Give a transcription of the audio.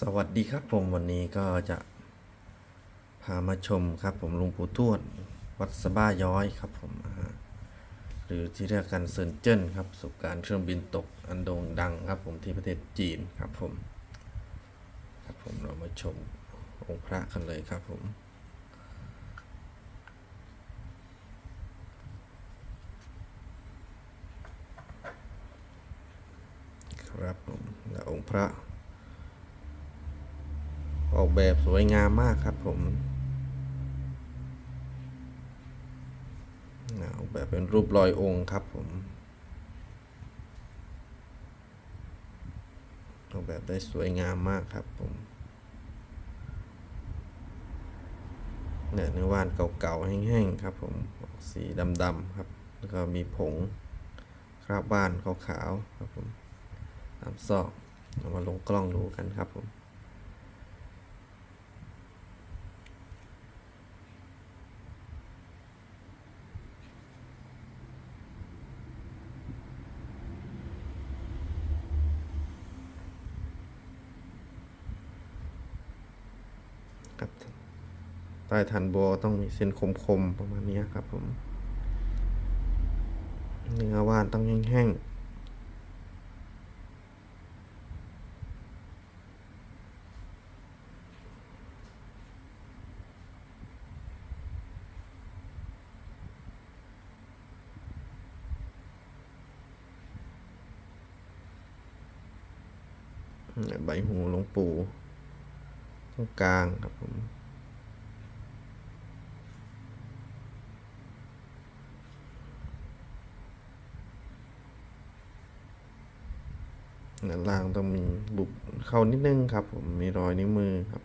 สวัสดีครับผมวันนี้ก็จะพามาชมครับผมลวงปู่ทวดวัดสะบ้าย้อยครับผมหรือที่เรียกกันเซินเจิ้นครับประสบการณ์เครื่องบินตกอันโด่งดังครับผมที่ประเทศจีนครับผมครับผมเรามาชมองค์พระกันเลยครับผมครับผมและองค์พระ ออกแบบสวยงามมากครับผมออกแบบเป็นรูปรอยองค์ครับผมออกแบบได้สวยงามมากครับผมเนี่ยเนื้อว่านเก่าๆแห้งๆครับผมสีดำๆครับ แล้วก็มีผงคราบว่านขาวๆครับผมตามซอกเอามาลงกล้องดูกันครับผม ครับใต้ฐานบัวต้องมีเส้นคมๆประมาณนี้ครับผมเนื้อว่านต้องแห้งๆใบหูหลวงปู่ ตรงกลางครับผมด้านล่างต้องมีบุบเข้านิดนึงครับผมมีรอยนิ้วมือครับ